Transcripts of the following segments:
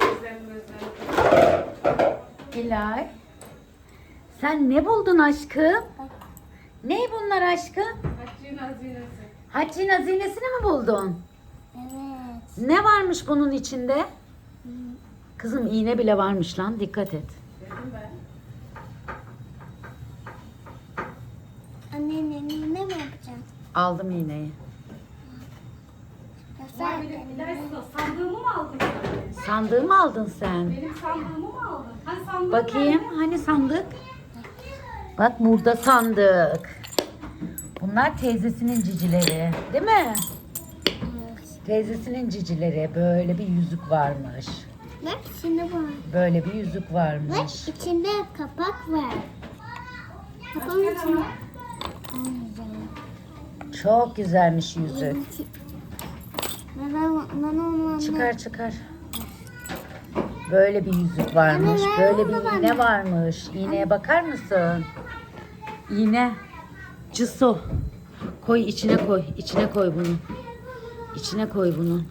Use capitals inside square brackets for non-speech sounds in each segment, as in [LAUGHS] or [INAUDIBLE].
Gözlerim gözlerim. Hilal. Sen ne buldun aşkım? Ne bunlar aşkım? Hacı'nın hazinesi. Haccın hazinesini mi buldun? Evet. Ne varmış bunun içinde? Kızım iğne bile varmış lan dikkat et. Dedim ben. Anne ne, ne mi yapacaksın? Aldım iğneyi. Benim İlaysa sandığımı mı aldın sen? Sandığı mı aldın sen? Benim sandığımı mı aldın? Hani sandığım Bakayım hani sandık? Bak burada sandık. Bunlar teyzesinin cicileri değil mi? Teyzesinin cicileri böyle bir yüzük varmış. Bak içinde var. Böyle bir yüzük Bak varmış. içinde kapak var. Kapağın içinde. Çok güzelmiş yüzük. Çıkar çıkar. Böyle bir yüzük varmış. Böyle bir iğne varmış. İğneye bakar mısın? İğne. Cıso. Koy içine koy. İçine koy bunu. İçine koy bunu.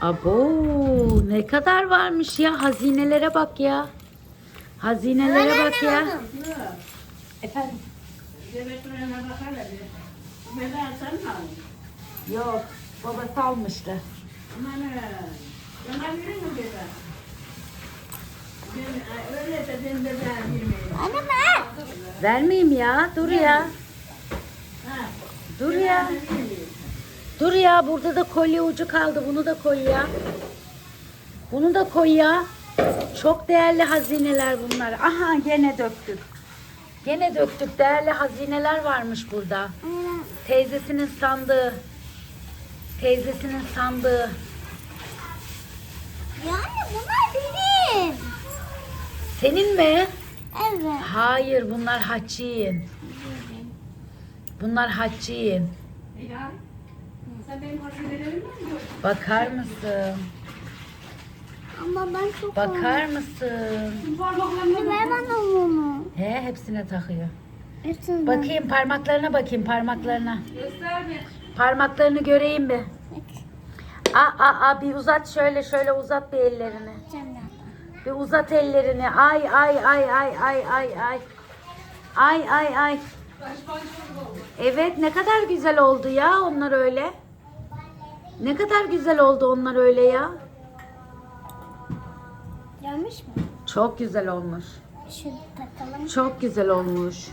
Abo ne kadar varmış ya. Hazinelere bak ya. Hazinelere bak ya. Efendim? Yok. Babası almıştı. Anne ver. Vermeyeyim ya. Dur ya. Dur ya. Dur ya. Burada da kolye ucu kaldı. Bunu da koy ya. Bunu da koy ya. Çok değerli hazineler bunlar. Aha gene döktük. Gene döktük. Değerli hazineler varmış burada. Teyzesinin sandığı. Teyzesinin sandığı. Yani bunlar benim. Senin mi? Evet. Hayır bunlar Haçi'nin. Bunlar. İlhan. Sen benim hazinelerimi mi gördün? Bakar mısın? Ama ben çok Bakar mısın? Tüm parmaklarına Anne ver bana bunu. He hepsine takıyor. Hepsini Bakayım parmaklarına bakayım parmaklarına. Göster bir. Parmaklarını göreyim bir. Aa, aa, aa, bir uzat şöyle şöyle uzat bir ellerini. Bir uzat ellerini. Ay ay ay ay ay ay ay. Ay ay ay. Evet ne kadar güzel oldu ya onlar öyle. Ne kadar güzel oldu onlar öyle ya. Gelmiş mi? Çok güzel olmuş. Şunu takalım. Çok güzel olmuş.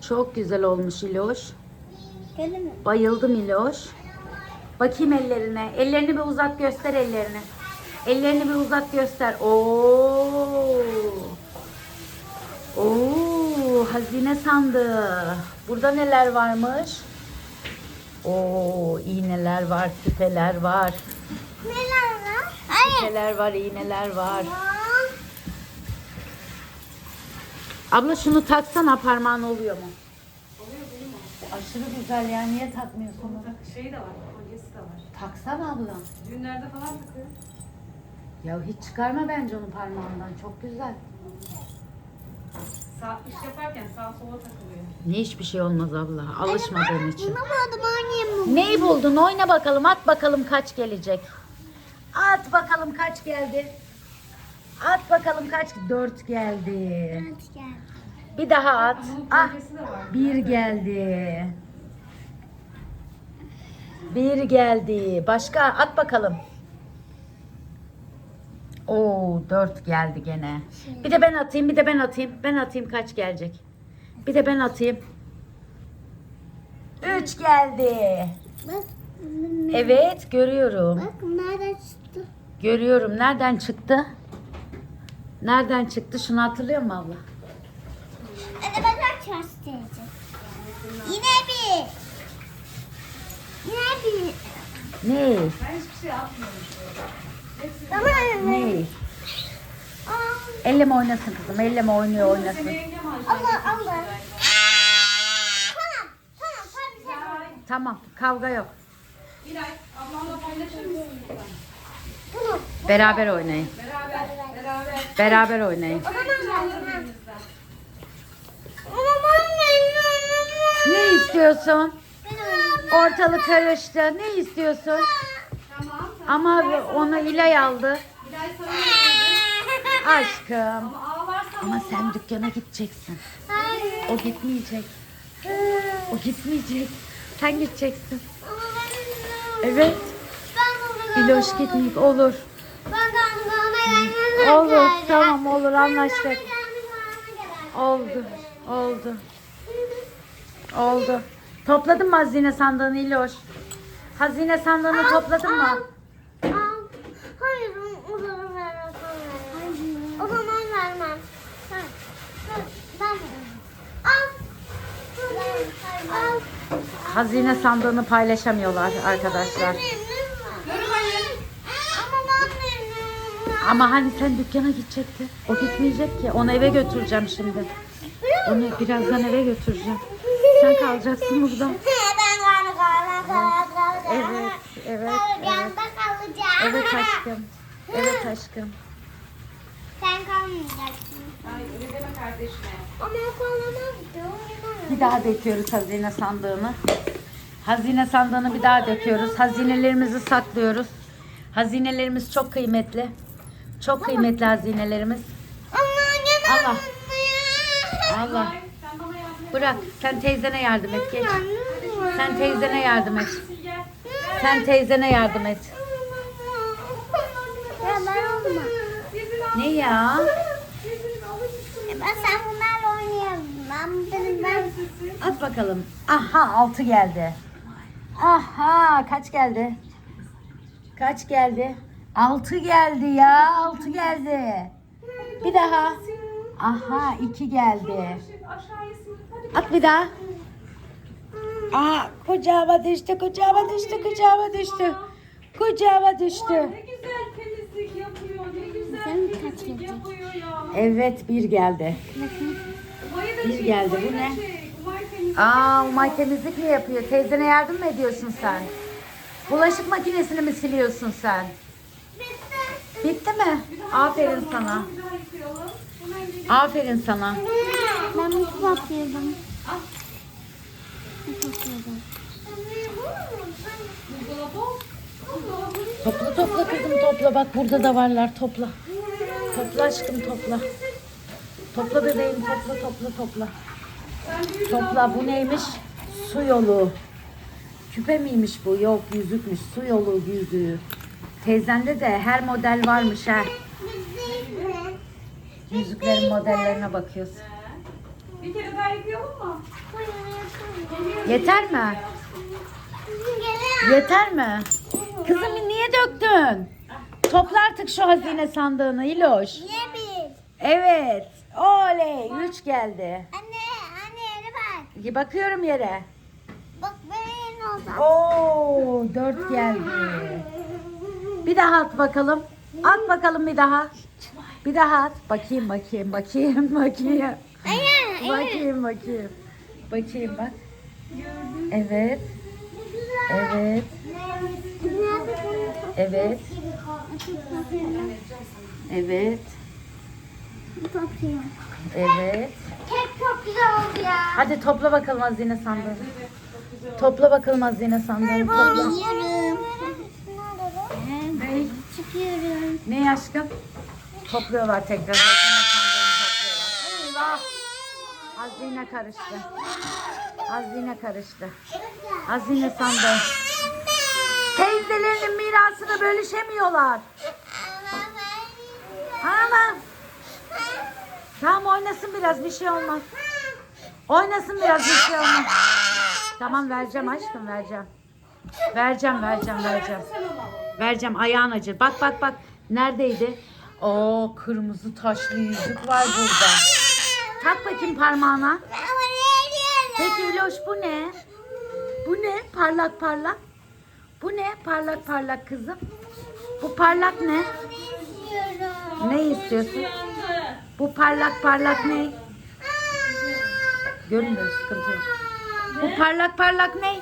Çok güzel olmuş İloş. Geldi mi? Bayıldım İloş. Bakayım ellerine. Ellerini bir uzat göster ellerini. Ellerini bir uzat göster. Oo. Oo, hazine sandığı. Burada neler varmış? Oo, iğneler var, küpeler var. Neler var? Küpeler var, iğneler var. Abla şunu taksana parmağın oluyor mu? Aşırı güzel ya. Niye takmıyorsun? Bak şeyi de var. Kolyesi de var. Taksana abla. Düğünlerde falan takıyor. Ya hiç çıkarma bence onu parmağından. Çok güzel. Sağ, iş yaparken sağ sola takılıyor. Ne hiçbir şey olmaz abla. Alışmadığın için. Buldum annem. Neyi buldun? Oyna bakalım. At bakalım kaç gelecek. At bakalım kaç geldi. At bakalım kaç. Dört geldi. Hadi gel. Bir daha at. Ah. Bir geldi. Bir geldi. Başka at bakalım. Oo dört geldi gene. Bir de ben atayım, bir de ben atayım. Ben atayım kaç gelecek? Bir de ben atayım. Üç geldi. Bak. Evet görüyorum. Bak nereden çıktı? Görüyorum. Nereden çıktı? Nereden çıktı? Şunu hatırlıyor musun abla? Ben göstereceğim. Yine bir. Yine bir. Ne? Ben hiçbir şey yapmıyorum. Tamam. Ne? Aa, Elleme oynasın kızım. Elleme oynuyor oynasın. Allah Allah. Tamam. Tamam. Tamam. Tamam. Kavga yok. İlay, ablamla paylaşır mısın lütfen? Tamam. Beraber oynayın. Beraber, beraber. Beraber oynayın. O zaman ben Birbirinizden. Ne istiyorsun? Ortalık karıştı. Ne istiyorsun? Tamam. Ama onu İlay aldı. Aşkım. Ama sen dükkana gideceksin. O gitmeyecek. O gitmeyecek. Sen gideceksin. Evet. İloş gitmeyecek. Olur. Olur. Tamam olur anlaştık. Oldu. Oldu. Oldu. Topladın mı hazine sandığını İloş? Hazine sandığını topladın mı? Hayır, o zaman vermem. O zaman vermem. Ben, ben, al. Al. Hazine sandığını paylaşamıyorlar arkadaşlar. Ama ben. Ama hani sen dükkana gidecektin. O gitmeyecek ki. Onu eve götüreceğim şimdi. Onu birazdan eve götüreceğim. Sen kalacaksın burada. [LAUGHS] Ben kalacağım, kalacağım, kalacağım. Evet, evet, evet. Yanında kalacağım. Evet aşkım. Evet aşkım. Sen kalmayacaksın. Ay öyle deme kardeşine. Ama kalamam ki. Bir daha döküyoruz hazine sandığını. Hazine sandığını bir daha döküyoruz. Hazinelerimizi saklıyoruz. Hazinelerimiz çok kıymetli. Çok kıymetli hazinelerimiz. Ama gene Allah. Allah. Ay, sen bana yardım et. Bırak. Sen teyzene yardım et. Geç. Sen teyzene yardım et. Sen teyzene yardım et. Ya ben olma. Ne ya? Ben sen bunlarla oynayalım. Ben benim ben. At bakalım. Aha altı geldi. Aha kaç geldi? Kaç geldi? Altı geldi ya. Altı geldi. Bir daha. Aha iki geldi. At bir daha. Aa kucağıma düştü, kucağıma düştü, kucağıma düştü. Kucağıma düştü. Ne güzel temizlik yapıyor. Ne güzel Sen temizlik yaptın? yapıyor ya. Evet bir geldi. Bir geldi, bu ne? çek. Umay temizlik Aa Umay temizlik mi yapıyor? Teyzene yardım mı ediyorsun sen? Bulaşık makinesini mi siliyorsun sen? Bitti mi? Aferin sana. Hemen. Aferin sana. Ben mutlu. Buzdolabı. Topla topla kızım topla. Bak burada da varlar topla. Topla aşkım topla. Topla bebeğim topla topla topla. Topla bu neymiş? Su yolu. Küpe miymiş bu? Yok yüzükmüş. Su yolu yüzüğü. Teyzende de her model varmış ha. Yüzüklerin modellerine bakıyoruz. Bir kere daha yıkayalım mı? Yeter mi? Yeter mi? Kızım niye döktün? Topla artık şu hazine sandığını İloş. Evet. Oley. Üç geldi. Anne, anne yere bak. Bakıyorum yere. Bak benim oldu. Oo, dört geldi. Bir daha at bakalım. At bakalım bir daha. Bir daha at. Bakayım bakayım bakayım [LAUGHS] bakayım. Bakayım bakayım. Bakayım bak. Evet. Evet. Evet. Evet. Evet. Kek çok güzel oldu ya. Hadi topla bakalım hazine sandığını. Topla bakalım hazine sandığını. Topla. Biliyorum. Çıkıyorum. Ne aşkım? Topluyorlar tekrar. Hazine sandığını. Hazine karıştı. Hazine karıştı. Hazine sandığı. Teyzelerinin mirasını bölüşemiyorlar. Ama tamam oynasın biraz bir şey olmaz. Oynasın biraz bir şey olmaz. Tamam vereceğim aşkım vereceğim. Vereceğim vereceğim vereceğim. Vereceğim ayağın acır. Bak bak bak. Neredeydi? O kırmızı taşlı yüzük var burada. Tak bakayım parmağına. Peki İloş bu ne? Bu ne? Parlak parlak. Bu ne? Parlak parlak kızım. Bu parlak ne? Ne istiyorsun? Bu parlak parlak ne? Görünmüyor sıkıntı yok. Bu parlak parlak ne?